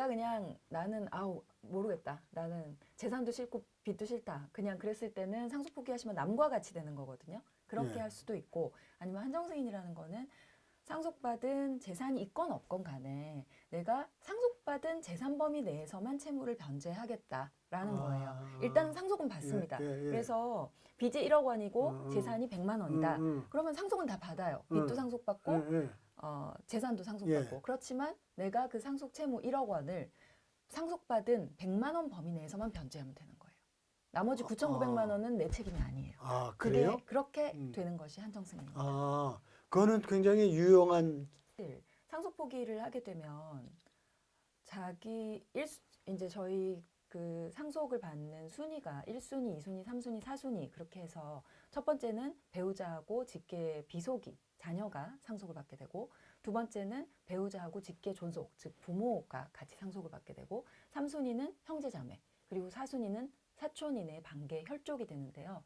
내가 그냥 나는 아우 모르겠다. 나는 재산도 싫고 빚도 싫다. 그냥 그랬을 때는 상속 포기하시면 남과 같이 되는 거거든요. 그렇게 네. 할 수도 있고 아니면 한정승인이라는 거는 상속받은 재산이 있건 없건 간에 내가 상속받은 재산 범위 내에서만 채무를 변제하겠다라는 아. 거예요. 일단은 상속은 받습니다. 예, 예, 예. 그래서 빚이 1억 원이고 음, 음. 재산이 100만 원이다. 음, 음. 그러면 상속은 다 받아요. 빚도 음. 상속받고 예, 예. 어, 재산도 상속받고 예. 그렇지만 내가 그 상속 채무 1억 원을 상속받은 100만 원 범위 내에서만 변제하면 되는 거예요. 나머지 9,900만 원은 내 책임이 아니에요. 아 그래요? 그렇게 음. 되는 것이 한정승인입니다. 아 그거는 굉장히 유용한 상속 포기를 하게 되면 자기 일 이제 저희 그 상속을 받는 순위가 1순위, 2순위, 3순위, 4순위 그렇게 해서 첫 번째는 배우자하고 직계 비속이 자녀가 상속을 받게 되고 두 번째는 배우자하고 직계 존속 즉 부모가 같이 상속을 받게 되고 3순위는 형제자매 그리고 4순위는 사촌 이내 반계 혈족이 되는데요.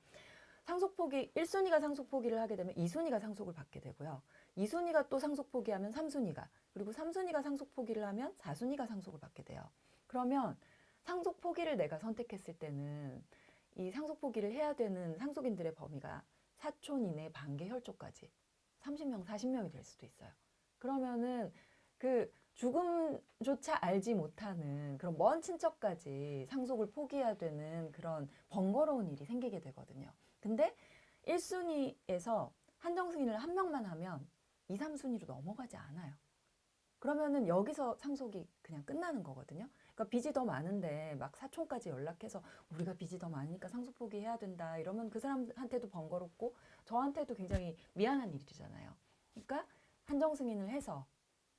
상속 포기 1순위가 상속 포기를 하게 되면 2순위가 상속을 받게 되고요. 2순위가 또 상속 포기하면 3순위가 그리고 3순위가 상속 포기를 하면 4순위가 상속을 받게 돼요. 그러면 상속 포기를 내가 선택했을 때는 이 상속 포기를 해야 되는 상속인들의 범위가 사촌 이내 반계 혈족까지 30명, 40명이 될 수도 있어요. 그러면은 그 죽음조차 알지 못하는 그런 먼 친척까지 상속을 포기해야 되는 그런 번거로운 일이 생기게 되거든요. 근데 1순위에서 한정 승인을 한 명만 하면 2, 3순위로 넘어가지 않아요. 그러면은 여기서 상속이 그냥 끝나는 거거든요. 그러니까 빚이 더 많은데 막 사촌까지 연락해서 우리가 빚이 더 많으니까 상속 포기해야 된다 이러면 그 사람한테도 번거롭고 저한테도 굉장히 미안한 일이잖아요. 그러니까 한정 승인을 해서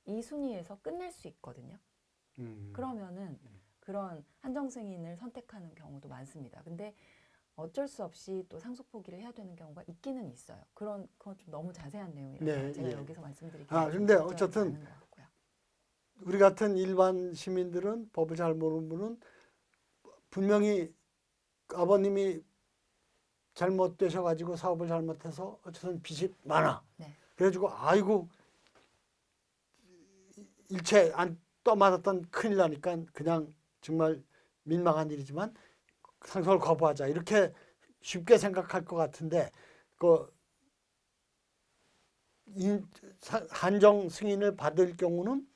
이 순위에서 끝낼 수 있거든요. 음. 그러면은 그런 한정 승인을 선택하는 경우도 많습니다. 근데 어쩔 수 없이 또 상속 포기를 해야 되는 경우가 있기는 있어요. 그런 그건 좀 너무 자세한 내용이라서 네, 제가 예. 여기서 말씀드리기 아, 근데 어쨌든 우리 같은 일반 시민들은 법을 잘 모르는 분은 분명히 아버님이 잘못되셔가지고 사업을 잘못해서 어쨌든 빚이 많아. 네. 그래가지고 아이고 일체 안 떠맞았던 큰일 나니까 그냥 정말 민망한 일이지만 상속을 거부하자 이렇게 쉽게 생각할 것 같은데 그 한정 승인을 받을 경우는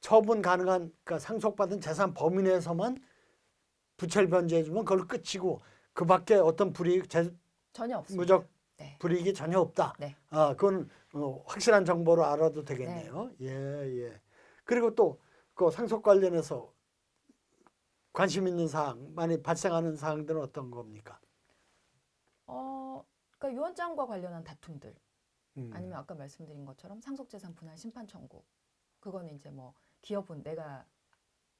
처분 가능한 그러니까 상속받은 재산 범위 내에서만 부채를 변제해 주면 그걸로 끝이고 그 밖에 어떤 불이익 재, 전혀 없습니다. 무적 네. 불이익이 전혀 없다. 네. 아, 그건 어, 확실한 정보로 알아도 되겠네요. 예, 예. 그리고 또 그 상속 관련해서 관심 있는 사항, 많이 발생하는 사항들은 어떤 겁니까? 어, 그러니까 유언장과 관련한 다툼들 음. 아니면 아까 말씀드린 것처럼 상속재산 분할 심판 청구 그거는 이제 뭐 기업은 내가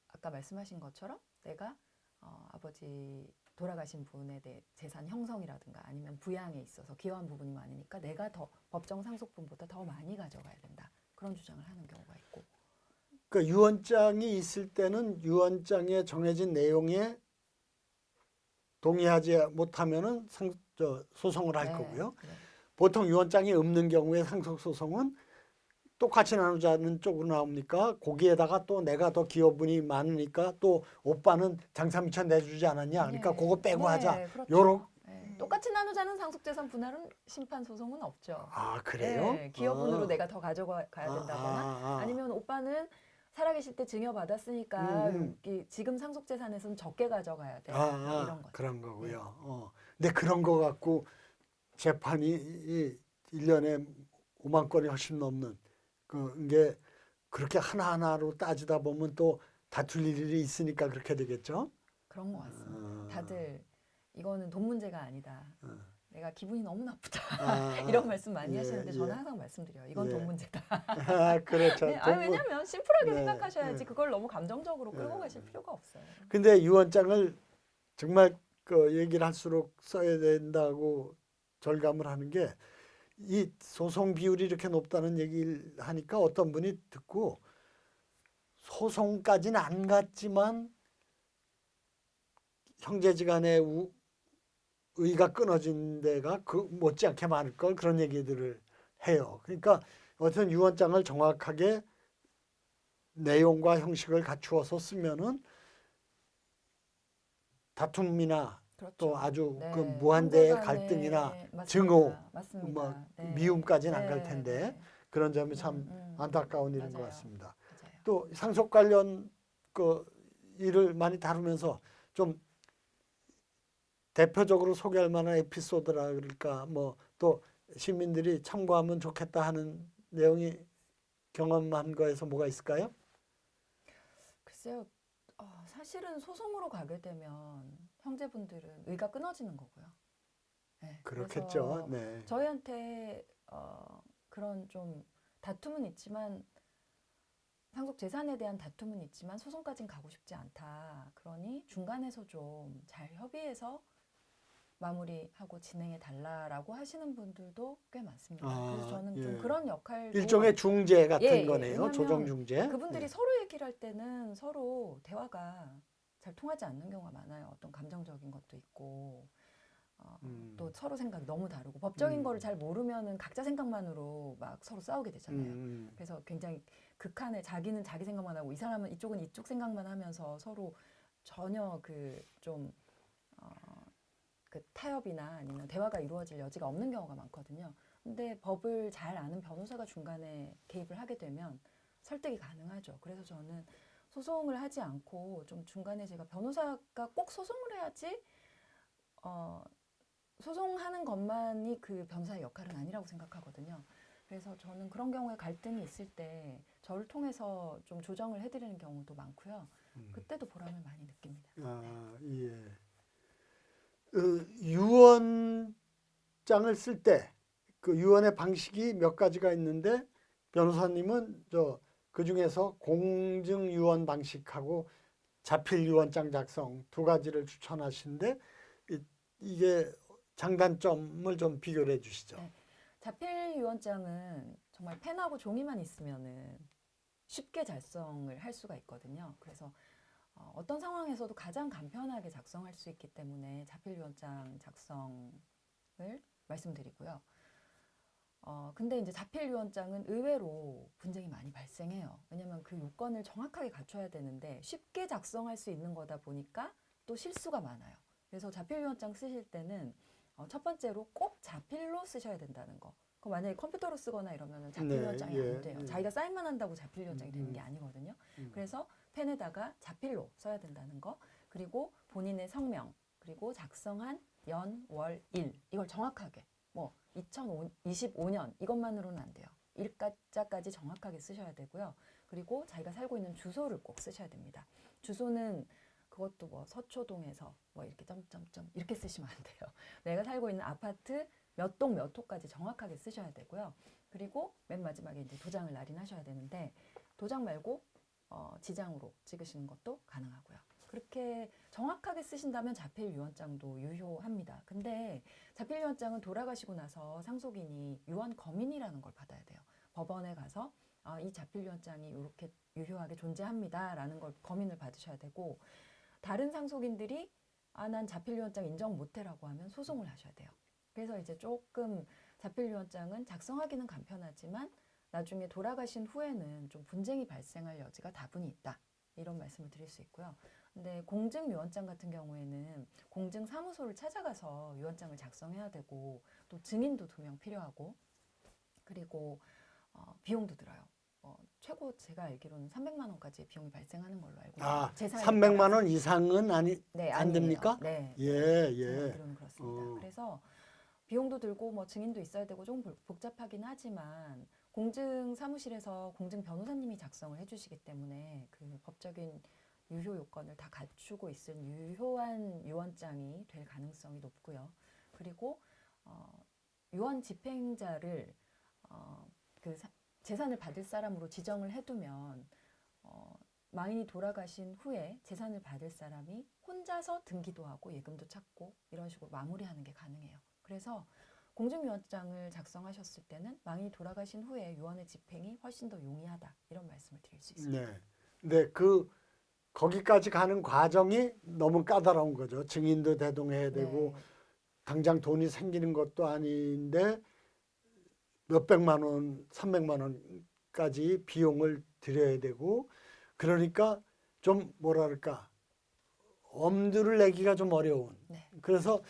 아까 말씀하신 것처럼 내가 어, 아버지 돌아가신 분에 대해 재산 형성이라든가 아니면 부양에 있어서 기여한 부분이 많으니까 내가 더 법정 상속분보다 더 많이 가져가야 된다 그런 주장을 하는 경우가 있고 그 유언장이 있을 때는 유언장에 정해진 내용에 동의하지 못하면은 상, 저, 소송을 할 네, 거고요. 네. 보통 유언장이 없는 경우에 상속 소송은 똑같이 나누자는 쪽으로 나옵니까? 거기에다가 또 내가 더 기여분이 많으니까 또 오빠는 장사 미쳐 내주지 않았냐? 그러니까 네. 그거 빼고 네, 하자. 그렇죠. 요런 네, 똑같이 나누자는 상속재산 분할은 심판 소송은 없죠. 아 그래요? 네, 기여분으로 아. 내가 더 가져가야 된다거나 아, 아, 아. 아니면 오빠는 살아계실 때 증여 받았으니까 음, 음. 이 지금 상속 재산에서는 적게 가져가야 돼 아, 아, 이런 거죠. 그런 거고요. 어. 근데 그런 거 갖고 재판이 이 1년에 5만 건이 훨씬 넘는 그게 그렇게 하나하나로 따지다 보면 또 다툴 일이 있으니까 그렇게 되겠죠. 그런 것 같습니다. 아. 다들 이거는 돈 문제가 아니다. 어. 내가 기분이 너무 나쁘다. 아, 이런 말씀 많이 예, 하시는데 예. 저는 항상 말씀드려요. 이건 예. 돈 문제다. 아, 그렇죠. 네, 아, 왜냐하면 심플하게 네, 생각하셔야지 네. 그걸 너무 감정적으로 끌고 네. 가실 필요가 없어요. 근데 유언장을 정말 그 얘기를 할수록 써야 된다고 절감을 하는 게 이 소송 비율이 이렇게 높다는 얘기를 하니까 어떤 분이 듣고 소송까지는 안 갔지만 형제지간의 우- 의가 끊어진 데가 그 못지않게 많을 걸 그런 얘기들을 해요. 그러니까 어떤 유언장을 정확하게 내용과 형식을 갖추어서 쓰면은 다툼이나 그렇죠. 또 아주 네, 그 무한대의 간의- 갈등이나 맞습니다. 증오, 맞습니다. 뭐 네. 미움까지는 안갈 네, 텐데 네. 그런 점이 참 음, 음. 안타까운 일인 것 맞아요. 같습니다. 맞아요. 또 상속 관련 그 일을 많이 다루면서 좀 대표적으로 소개할 만한 에피소드라 그럴까 뭐 또 시민들이 참고하면 좋겠다 하는 내용이 경험한 거에서 뭐가 있을까요? 글쎄요. 어, 사실은 소송으로 가게 되면 형제분들은 의가 끊어지는 거고요. 네, 그렇겠죠. 네. 저희한테 어, 그런 좀 다툼은 있지만 상속 재산에 대한 다툼은 있지만 소송까지는 가고 싶지 않다. 그러니 중간에서 좀 잘 협의해서 마무리하고 진행해 달라라고 하시는 분들도 꽤 많습니다. 아, 그래서 저는 예. 좀 그런 역할도 일종의 중재 같은 예, 예. 거네요. 조정 중재. 그분들이 네. 서로 얘기를 할 때는 서로 대화가 잘 통하지 않는 경우가 많아요. 어떤 감정적인 것도 있고 어, 음. 또 서로 생각이 너무 다르고 법적인 음. 거를 잘 모르면은 각자 생각만으로 막 서로 싸우게 되잖아요. 음, 그래서 굉장히 극한의 자기는 자기 생각만 하고 이 사람은 이쪽은 이쪽 생각만 하면서 서로 전혀 그좀 어, 그 타협이나 아니면 대화가 이루어질 여지가 없는 경우가 많거든요. 근데 법을 잘 아는 변호사가 중간에 개입을 하게 되면 설득이 가능하죠. 그래서 저는 소송을 하지 않고 좀 중간에 제가 변호사가 꼭 소송을 해야지 어, 소송하는 것만이 그 변호사의 역할은 아니라고 생각하거든요. 그래서 저는 그런 경우에 갈등이 있을 때 저를 통해서 좀 조정을 해드리는 경우도 많고요. 음. 그때도 보람을 많이 느낍니다. 아, 예. 그 유언장을 쓸 때 그 유언의 방식이 몇 가지가 있는데 변호사님은 저 그 중에서 공증 유언 방식하고 자필 유언장 작성 두 가지를 추천하시는데 이, 이게 장단점을 좀 비교를 해 주시죠. 네. 자필 유언장은 정말 펜하고 종이만 있으면은 쉽게 작성을 할 수가 있거든요. 그래서 어, 어떤 상황에서도 가장 간편하게 작성할 수 있기 때문에 자필 유언장 작성을 말씀드리고요. 어, 근데 이제 자필 유언장은 의외로 분쟁이 많이 발생해요. 왜냐면 그 요건을 정확하게 갖춰야 되는데 쉽게 작성할 수 있는 거다 보니까 또 실수가 많아요. 그래서 자필 유언장 쓰실 때는 어, 첫 번째로 꼭 자필로 쓰셔야 된다는 거. 그 만약에 컴퓨터로 쓰거나 이러면 자필 네, 예, 안 돼요. 예. 자기가 사인만 한다고 자필 유언장이 되는 음, 게 아니거든요. 음. 그래서 펜에다가 자필로 써야 된다는 거. 그리고 본인의 성명, 그리고 작성한 연, 월, 일 이걸 정확하게 뭐 2025년 이것만으로는 안 돼요. 일자까지 정확하게 쓰셔야 되고요. 그리고 자기가 살고 있는 주소를 꼭 쓰셔야 됩니다. 주소는 그것도 뭐 서초동에서 뭐 이렇게 점점점 이렇게 쓰시면 안 돼요. 내가 살고 있는 아파트 몇 동 몇 호까지 정확하게 쓰셔야 되고요. 그리고 맨 마지막에 이제 도장을 날인하셔야 되는데 도장 말고 어, 지장으로 찍으시는 것도 가능하고요. 그렇게 정확하게 쓰신다면 자필 유언장도 유효합니다. 근데 자필 유언장은 돌아가시고 나서 상속인이 유언 검인이라는 걸 받아야 돼요. 법원에 가서 아, 이 자필 유언장이 이렇게 유효하게 존재합니다라는 걸 검인을 받으셔야 되고 다른 상속인들이 아, 난 자필 유언장 인정 못해라고 하면 소송을 하셔야 돼요. 그래서 이제 조금 자필 유언장은 작성하기는 간편하지만 나중에 돌아가신 후에는 좀 분쟁이 발생할 여지가 다분히 있다. 이런 말씀을 드릴 수 있고요. 근데 공증 유언장 같은 경우에는 공증 사무소를 찾아가서 유언장을 작성해야 되고 또 증인도 두 명 필요하고 그리고 어, 비용도 들어요. 어, 최고 제가 알기로는 300만 원까지 비용이 발생하는 걸로 알고 있는데 아, 재산에 300만 따라서. 원 이상은 아니 네, 안 아니에요. 됩니까? 네. 예, 예. 알기로는 그렇습니다. 어. 그래서 비용도 들고 뭐 증인도 있어야 되고 조금 복- 복잡하긴 하지만 공증 사무실에서 공증 변호사님이 작성을 해주시기 때문에 그 법적인 유효 요건을 다 갖추고 있은 유효한 유언장이 될 가능성이 높고요. 그리고 어, 유언 집행자를 어, 그 사- 재산을 받을 사람으로 지정을 해두면 어, 망인이 돌아가신 후에 재산을 받을 사람이 혼자서 등기도 하고 예금도 찾고 이런 식으로 마무리하는 게 가능해요. 그래서 공증유언장을 작성하셨을 때는 망인이 돌아가신 후에 유언의 집행이 훨씬 더 용이하다 이런 말씀을 드릴 수 있습니다. 네. 근데 그 거기까지 가는 과정이 너무 까다로운 거죠. 증인도 대동해야 되고 네. 당장 돈이 생기는 것도 아닌데 몇 백만 원, 삼백만 원까지 비용을 들여야 되고 그러니까 좀 뭐랄까 엄두를 내기가 좀 어려운. 네. 그래서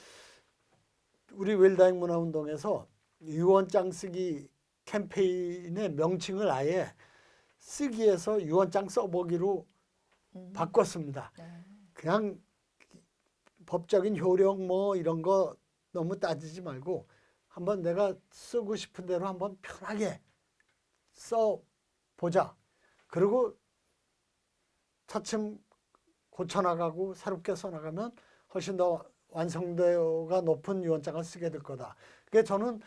우리 웰다잉 문화운동에서 유언장 쓰기 캠페인의 명칭을 아예 쓰기에서 유언장 써보기로 음. 바꿨습니다. 네. 그냥 법적인 효력 뭐 이런 거 너무 따지지 말고 한번 내가 쓰고 싶은 대로 한번 편하게 써 보자. 그리고 차츰 고쳐나가고 새롭게 써나가면 훨씬 더 완성도가 높은 유언장을 쓰게 될 거다. 그게 저는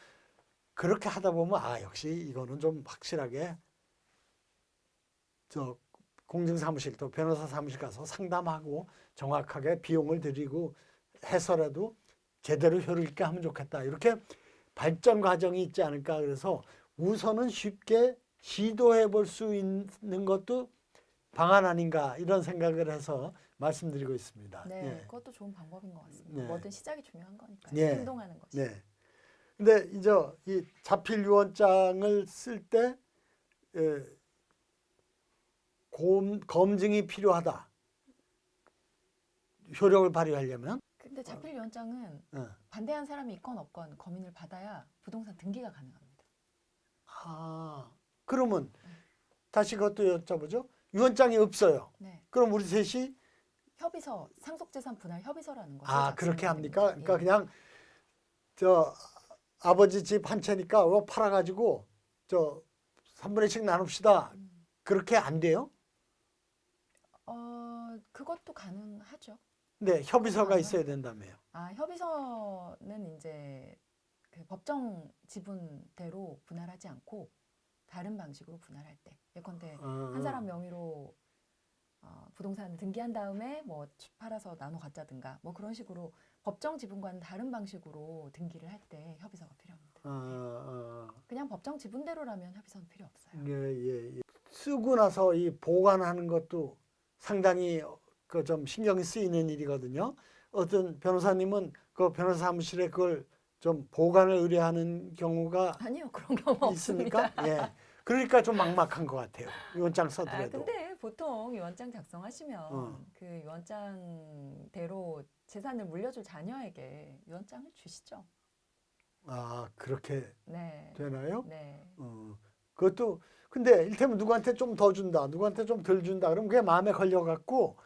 그렇게 하다 보면 아 역시 이거는 좀 확실하게 저 공증사무실 또 변호사 사무실 가서 상담하고 정확하게 비용을 들이고 해서라도 제대로 효율 있게 하면 좋겠다. 이렇게 발전 과정이 있지 않을까 그래서 우선은 쉽게 시도해 볼 수 있는 것도 방안 아닌가 이런 생각을 해서 말씀드리고 있습니다. 네, 예. 그것도 좋은 방법인 것 같습니다. 네. 뭐든 시작이 중요한 거니까요. 예. 행동하는 것이. 네. 근데 이제 이 자필 유언장을 쓸때 검증이 필요하다. 효력을 발휘하려면 근데 자필 위원장은 어. 반대한 사람이 있건 없건 검인을 받아야 부동산 등기가 가능합니다. 아 그러면 다시 그것도 여쭤보죠. 유언장이 없어요. 네. 그럼 우리 셋이 협의서 상속재산 분할 협의서라는 거죠. 아 그렇게 합니까? 그러니까 예. 그냥 저 아버지 집 한 채니까 이거 팔아가지고 저 3분의 1씩 나눕시다. 음. 그렇게 안 돼요? 어 그것도 가능하죠. 네, 협의서가 아. 있어야 된다며요. 아 협의서는 이제 그 법정 지분대로 분할하지 않고 다른 방식으로 분할할 때 예컨대 한 사람 명의로 어, 부동산을 등기한 다음에 뭐 팔아서 나눠 갖자든가 뭐 그런 식으로 법정 지분과는 다른 방식으로 등기를 할 때 협의서가 필요합니다. 어, 어, 그냥 법정 지분대로라면 협의서는 필요 없어요. 예, 예, 예. 쓰고 나서 이 보관하는 것도 상당히 그 좀 신경이 쓰이는 일이거든요. 어떤 변호사님은 그 변호사 사무실에 그걸 좀 보관을 의뢰하는 경우가 아니요 그런 경우 있습니까? 없습니다. 예. 그러니까 좀 막막한 것 같아요. 유언장 아 써더라도. 근데 보통 유언장 작성하시면 어. 그 유언장대로 재산을 물려줄 자녀에게 유언장을 주시죠. 아 그렇게 네. 되나요? 네. 어, 그것도 근데 일테면 누구한테 좀 더 준다, 누구한테 좀 덜 준다. 그럼 그게 마음에 걸려갖고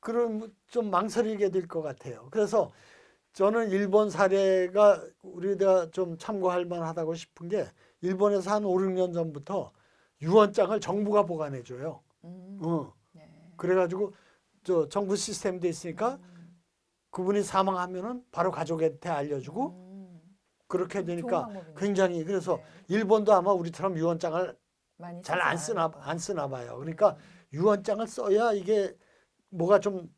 그럼 좀 망설이게 될 것 같아요. 그래서 저는 일본 사례가 우리가 좀 참고할 만하다고 싶은 게 일본에서 한 5, 6년 전부터 유언장을 정부가 보관해 줘요. 음, 어. 네. 그래가지고 저 정부 시스템도 있으니까 음, 그분이 사망하면은 바로 가족한테 알려주고 음, 그렇게 되니까. 굉장히 그래서 네. 일본도 아마 우리처럼 유언장을 잘 안 쓰나 안 쓰나 봐요. 그러니까 유언장을 써야 이게 뭐가 좀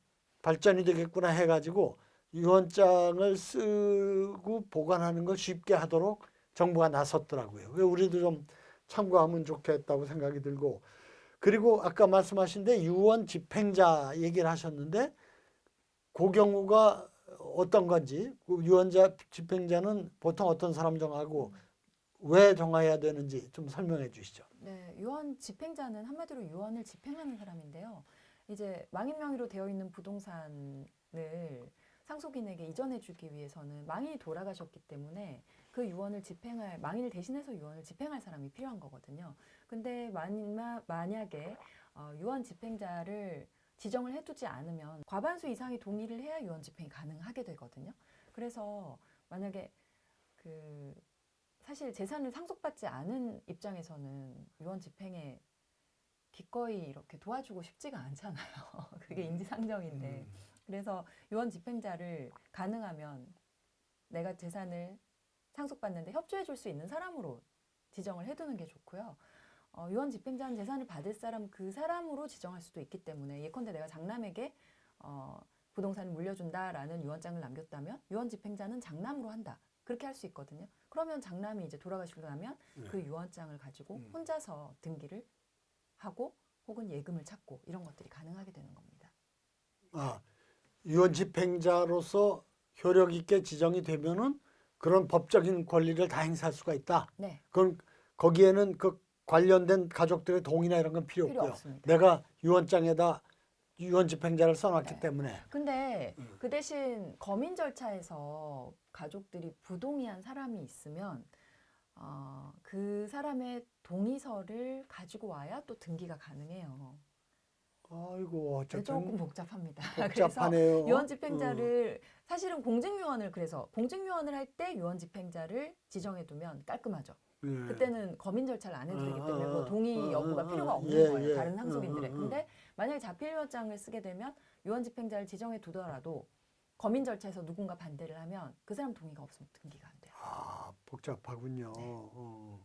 발전이 되겠구나 해가지고 유언장을 쓰고 보관하는 걸 쉽게 하도록 정부가 나섰더라고요. 우리도 좀 참고하면 좋겠다고 생각이 들고 그리고 아까 말씀하신 데 유언 집행자 얘기를 하셨는데 그 경우가 어떤 건지 그 유언자 집행자는 보통 어떤 사람 정하고 왜 정해야 되는지 좀 설명해 주시죠. 네, 유언 집행자는 한마디로 유언을 집행하는 사람인데요. 이제 망인 명의로 되어 있는 부동산을 상속인에게 이전해 주기 위해서는 망인이 돌아가셨기 때문에 그 유언을 집행할 망인을 대신해서 유언을 집행할 사람이 필요한 거거든요. 근데 만약 만약에 어, 유언 집행자를 지정을 해두지 않으면 과반수 이상이 동의를 해야 유언 집행이 가능하게 되거든요. 그래서 만약에 그 사실 재산을 상속받지 않은 입장에서는 유언 집행에 기꺼이 이렇게 도와주고 싶지가 않잖아요. 그게 인지상정인데. 그래서 유언 집행자를 가능하면 내가 재산을 상속받는데 협조해 줄 수 있는 사람으로 지정을 해두는 게 좋고요. 어, 유언 집행자는 재산을 받을 사람 그 사람으로 지정할 수도 있기 때문에 예컨대 내가 장남에게 어, 부동산을 물려준다라는 유언장을 남겼다면 유언 집행자는 장남으로 한다. 그렇게 할 수 있거든요. 그러면 장남이 이제 돌아가시고 나면 네. 그 유언장을 가지고 음. 혼자서 등기를 하고 혹은 예금을 찾고 이런 것들이 가능하게 되는 겁니다. 아, 유언 집행자로서 효력 있게 지정이 되면은 그런 법적인 권리를 다 행사할 수가 있다. 네. 그럼 거기에는 그 관련된 가족들의 동의나 이런 건 필요, 필요 없고요. 없습니다. 내가 유언장에다 유언 집행자를 써놨기 네. 때문에 근데 음. 그 대신 검인 절차에서 가족들이 부동의한 사람이 있으면 어, 그 사람의 동의서를 가지고 와야 또 등기가 가능해요. 아이고 어쨌든 조금 복잡합니다. 그래서 복잡하네요. 유언 집행자를 사실은 공직유언을 그래서 공직유언을 할 때 유언 집행자를 지정해 두면 깔끔하죠. 음. 예. 그때는 검인 절차를 안 해도 되기 아, 때문에 아, 뭐 동의 아, 여부가 아, 필요가 아, 없는 예, 거예요. 예. 다른 상속인들의. 음, 음, 음. 근데 만약에 자필유언장을 쓰게 되면 유언 집행자를 지정해 두더라도 검인 절차에서 누군가 반대를 하면 그 사람 동의가 없으면 등기가 안 돼요. 아 복잡하군요. 네. 어.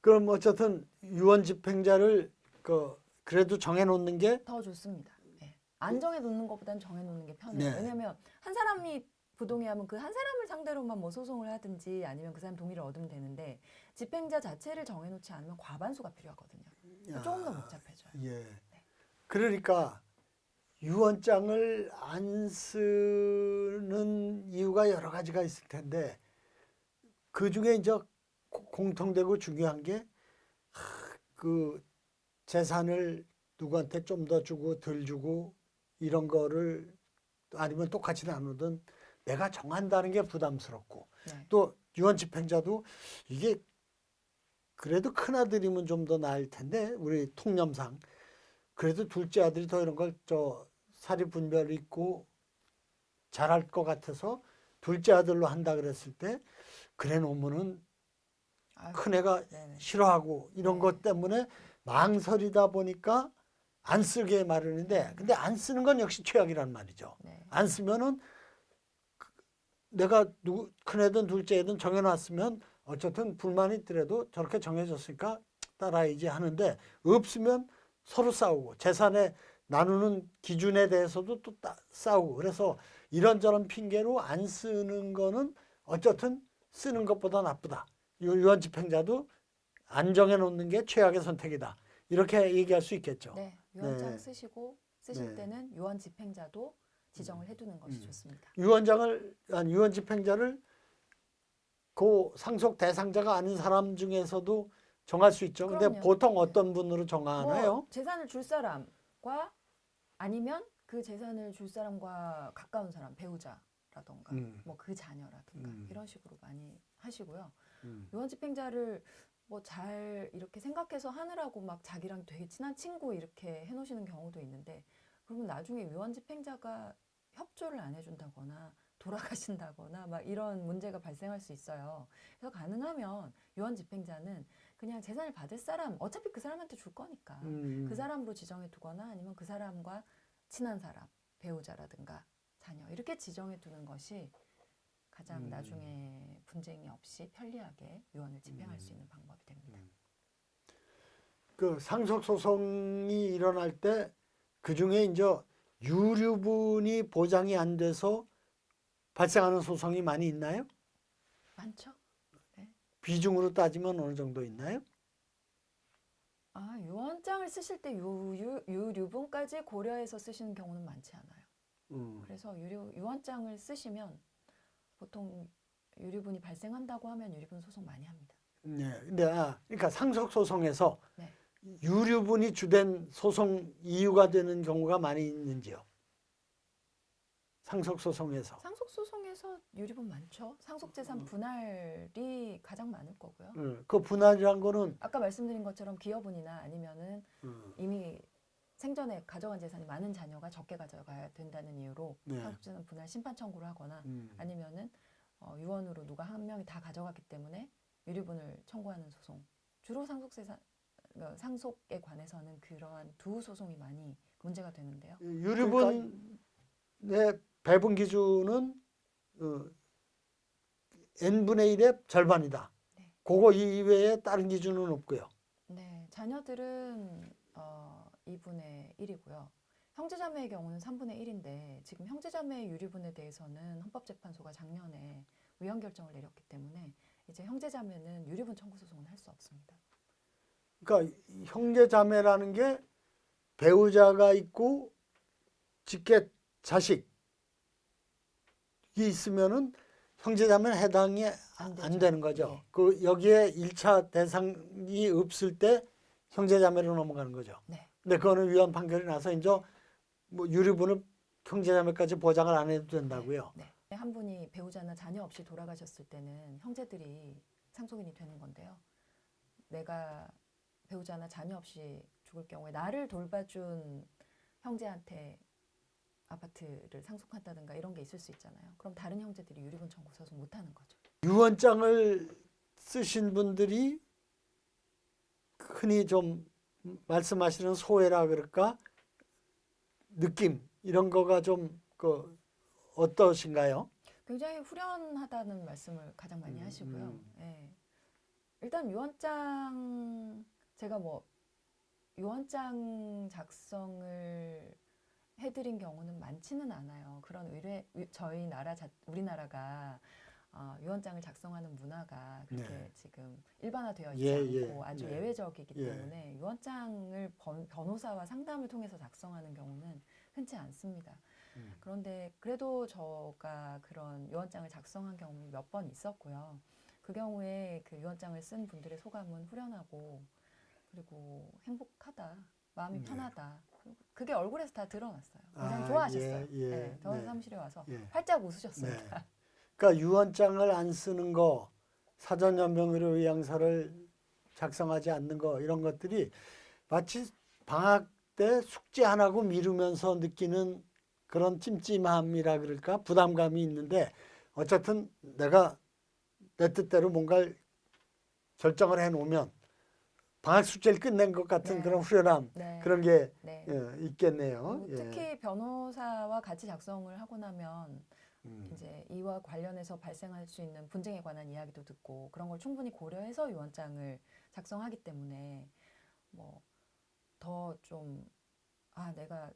그럼 어쨌든 유언 집행자를 그 그래도 정해놓는 게 더 좋습니다. 예. 안 정해 놓는 것보다는 정해 놓는 게 편해요. 네. 왜냐하면 한 사람이 부동의하면 그 한 사람을 상대로만 뭐 소송을 하든지 아니면 그 사람 동의를 얻으면 되는데 집행자 자체를 정해 놓지 않으면 과반수가 필요하거든요. 조금 더 야, 복잡해져요. 예. 그러니까 유언장을 안 쓰는 이유가 여러 가지가 있을 텐데 그 중에 이제 고- 공통되고 중요한 게 그 재산을 누구한테 좀 더 주고 덜 주고 이런 거를 아니면 똑같이 나누든 내가 정한다는 게 부담스럽고 네. 또 유언 집행자도 이게 그래도 큰 아들이면 좀 더 나을 텐데 우리 통념상 그래도 둘째 아들이 더 이런 걸 저 사리 분별 있고 잘할 것 같아서 둘째 아들로 한다 그랬을 때 그래 놓으면은 큰 애가 네네. 싫어하고 이런 네. 것 때문에 망설이다 보니까 안 쓰게 마련인데 근데 안 쓰는 건 역시 최악이란 말이죠. 네. 안 쓰면은 그- 내가 누구 큰애든 둘째든 정해놨으면 어쨌든 불만이 있더라도 저렇게 정해졌으니까 따라야지 하는데 없으면 서로 싸우고 재산에 나누는 기준에 대해서도 또 따- 싸우고 그래서 이런저런 핑계로 안 쓰는 거는 어쨌든 쓰는 것보다 나쁘다. 유- 유언 집행자도 안 정해놓는 게 최악의 선택이다. 이렇게 얘기할 수 있겠죠. 네. 유언장 네. 쓰시고 쓰실 네. 때는 유언 집행자도 지정을 해두는 것이 음. 좋습니다. 유언장을 아니 유언 집행자를 그 상속 대상자가 아닌 사람 중에서도 정할 수 있죠. 근데 그럼요. 보통 네. 어떤 분으로 정하나요? 뭐 재산을 줄 사람과 아니면 그 재산을 줄 사람과 가까운 사람 배우자라던가 음. 뭐 그 자녀라든가 음. 이런 식으로 많이 하시고요. 음. 유언 집행자를 뭐 잘 이렇게 생각해서 하느라고 막 자기랑 되게 친한 친구 이렇게 해놓으시는 경우도 있는데 그러면 나중에 유언 집행자가 협조를 안 해준다거나 돌아가신다거나 막 이런 문제가 발생할 수 있어요. 그래서 가능하면 유언 집행자는 그냥 재산을 받을 사람 어차피 그 사람한테 줄 거니까 음. 그 사람으로 지정해 두거나 아니면 그 사람과 친한 사람 배우자라든가 자녀 이렇게 지정해 두는 것이 가장 음. 나중에 분쟁이 없이 편리하게 유언을 집행할 수 음. 있는 방법이 됩니다. 그 상속 소송이 일어날 때 그 중에 이제 유류분이 보장이 안 돼서 발생하는 소송이 많이 있나요? 많죠? 비중으로 따지면 어느 정도 있나요? 아 유언장을 쓰실 때 유, 유, 유류분까지 고려해서 쓰시는 경우는 많지 않아요. 음. 그래서 유류, 유언장을 쓰시면 보통 유류분이 발생한다고 하면 유류분 소송 많이 합니다. 네. 근데 아, 그러니까 상속 소송에서 네. 유류분이 주된 소송 이유가 되는 경우가 많이 있는지요? 상속 소송에서. 상속 소송에서 유류분 많죠. 상속 재산 분할이 가장 많을 거고요. 음, 그 분할이란 거는 아까 말씀드린 것처럼 기여분이나 아니면은 음, 이미 생전에 가져간 재산이 많은 자녀가 적게 가져가야 된다는 이유로 네. 상속 재산 분할 심판 청구를 하거나 음, 아니면은 어, 유언으로 누가 한 명이 다 가져갔기 때문에 유류분을 청구하는 소송. 주로 상속 재산 어, 상속에 관해서는 그러한 두 소송이 많이 문제가 되는데요. 유류분의 배분 기준은 어, n분의 1의 절반이다. 네. 그거 이외에 다른 기준은 없고요. 네, 자녀들은 어, 2분의 1이고요. 형제자매의 경우는 3분의 1인데 지금 형제자매의 유류분에 대해서는 헌법재판소가 작년에 위헌 결정을 내렸기 때문에 이제 형제자매는 유류분 청구 소송은 할 수 없습니다. 그러니까 이 형제 자매라는 게 배우자가 있고 직계 자식이 있으면은 형제 자매는 해당이 안 안. 되는 거죠. 네. 그 여기에 일차 대상이 없을 때 형제 자매로 넘어가는 거죠. 네. 근데 그거는 위헌 판결이 나서 이제 뭐 유류분은 형제 자매까지 보장을 안 해도 된다고요. 네. 한 분이 배우자나 자녀 없이 돌아가셨을 때는 형제들이 상속인이 되는 건데요. 내가 배우자나 자녀 없이 죽을 경우에 나를 돌봐준 형제한테 아파트를 상속한다든가 이런 게 있을 수 있잖아요. 그럼 다른 형제들이 유리분 청구 소송 못 하는 거죠. 유언장을 쓰신 분들이 흔히 좀 말씀하시는 소외라 그럴까 느낌 이런 거가 좀 그 어떠신가요? 굉장히 후련하다는 말씀을 가장 많이 음, 하시고요. 음. 예. 일단 유언장 제가 뭐 유언장 작성을 해드린 경우는 많지는 않아요. 그런 의뢰 유- 저희 나라 자, 우리나라가 어, 유언장을 작성하는 문화가 그렇게 네. 지금 일반화되어 있지 예, 않고 예, 아주 네. 예외적이기 예. 때문에 유언장을 번, 변호사와 상담을 통해서 작성하는 경우는 흔치 않습니다. 음. 그런데 그래도 저가 그런 유언장을 작성한 경험이 몇번 있었고요. 그 경우에 그 유언장을 쓴 분들의 소감은 후련하고 그리고 행복하다, 마음이 네. 편하다. 그리고 그게 얼굴에서 다 드러났어요. 굉장히 아, 좋아하셨어요. 예, 예, 네, 변호사 네. 사무실에 와서 예. 활짝 웃으셨습니다. 네. 그러니까 유언장을 안 쓰는 거, 사전 연명의료 의향서를 작성하지 않는 거 이런 것들이 마치 방학 때 숙제 안 하고 미루면서 느끼는 그런 찜찜함이라 그럴까 부담감이 있는데 어쨌든 내가 내 뜻대로 뭔가를 결정을 해 놓으면 방학 숙제를 끝낸 것 같은 네. 그런 후련함 네. 그런 게 네. 예, 있겠네요. 그리고 특히 변호사와 같이 작성을 하고 나면 음. 이제 이와 관련해서 발생할 수 있는 분쟁에 관한 이야기도 듣고 그런 걸 충분히 고려해서 유언장을 작성하기 때문에 뭐 더 좀 아 내가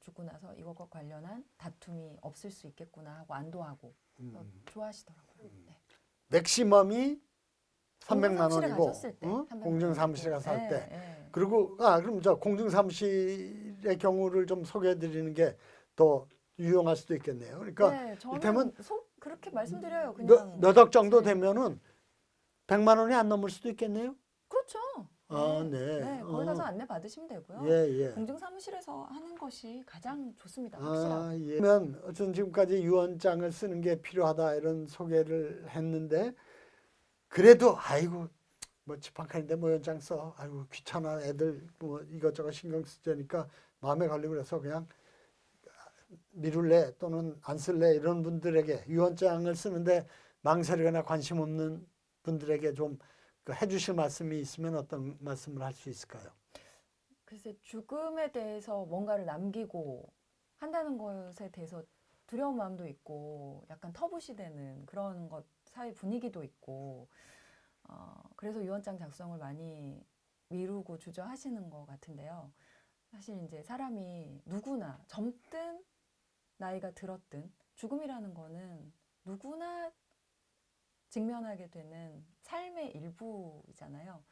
죽고 나서 이것과 관련한 다툼이 없을 수 있겠구나 하고 안도하고 음. 어, 좋아하시더라고요. 네. 맥시멈이 300만 공중 사무실에 원이고 어? 300만 공중. 사무실에 가서 할 네, 때. 네. 그리고 아 그럼 저 공중 사무실의 경우를 좀 소개해 드리는 게 더 유용할 수도 있겠네요. 그러니까 네, 속 그렇게 말씀드려요. 몇, 그냥 몇억 정도 제- 되면은 100만 원이 안 넘을 수도 있겠네요. 그렇죠. 아, 네. 네. 네, 거기 가서 어. 안내 받으시면 되고요. 예, 예. 공중 사무실에서 하는 것이 가장 좋습니다. 확실하고. 아, 예. 그러면 어쨌든 지금까지 유언장을 쓰는 게 필요하다 이런 소개를 했는데 그래도 아이고 뭐 지팡칸인데 뭐 연장 써. 아이고 귀찮아 애들 뭐 이것저것 신경 쓰자니까 마음에 걸리고 그래서 그냥 미룰래 또는 안 쓸래 이런 분들에게 유언장을 쓰는데 망설이거나 관심 없는 분들에게 좀그 해주실 말씀이 있으면 어떤 말씀을 할 수 있을까요? 글쎄 죽음에 대해서 뭔가를 남기고 한다는 것에 대해서 두려운 마음도 있고 약간 터부시 되는 그런 것 사회 분위기도 있고 어, 그래서 유언장 작성을 많이 미루고 주저하시는 것 같은데요. 사실 이제 사람이 누구나 젊든 나이가 들었든 죽음이라는 거는 누구나 직면하게 되는 삶의 일부이잖아요.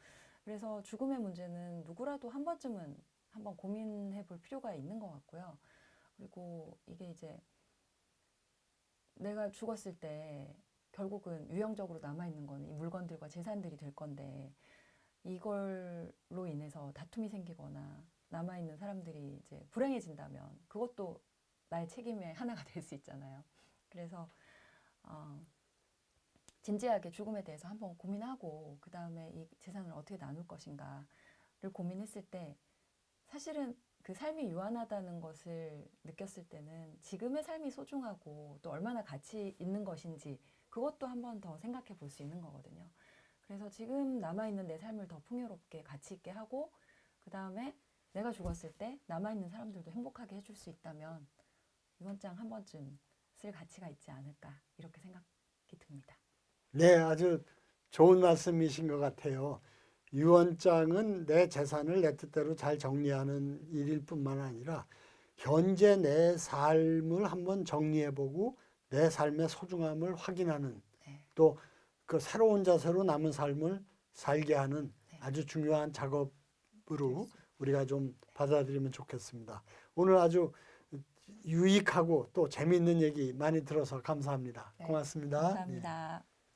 그래서 죽음의 문제는 누구라도 한 번쯤은 한번 고민해 볼 필요가 있는 것 같고요. 그리고 이게 이제 내가 죽었을 때 결국은 유형적으로 남아있는 건이 물건들과 재산들이 될 건데 이걸로 인해서 다툼이 생기거나 남아있는 사람들이 이제 불행해진다면 그것도 나의 책임의 하나가 될 수 있잖아요. 그래서 어, 진지하게 죽음에 대해서 한번 고민하고 그 다음에 이 재산을 어떻게 나눌 것인가를 고민했을 때 사실은 그 삶이 유한하다는 것을 느꼈을 때는 지금의 삶이 소중하고 또 얼마나 가치 있는 것인지 그것도 한 번 더 생각해 볼 수 있는 거거든요. 그래서 지금 남아있는 내 삶을 더 풍요롭게 가치 있게 하고 그 다음에 내가 죽었을 때 남아있는 사람들도 행복하게 해줄 수 있다면 유언장 한 번쯤 쓸 가치가 있지 않을까 이렇게 생각이 듭니다. 네, 아주 좋은 말씀이신 것 같아요. 유언장은 내 재산을 내 뜻대로 잘 정리하는 일일 뿐만 아니라 현재 내 삶을 한번 정리해보고 내 삶의 소중함을 확인하는 네. 또그 새로운 자세로 남은 삶을 살게 하는 네. 아주 중요한 작업으로 그렇습니다. 우리가 좀 받아들이면 좋겠습니다. 오늘 아주 유익하고 또 재미있는 얘기 많이 들어서 감사합니다. 네, 고맙습니다. 예. 감사합니다.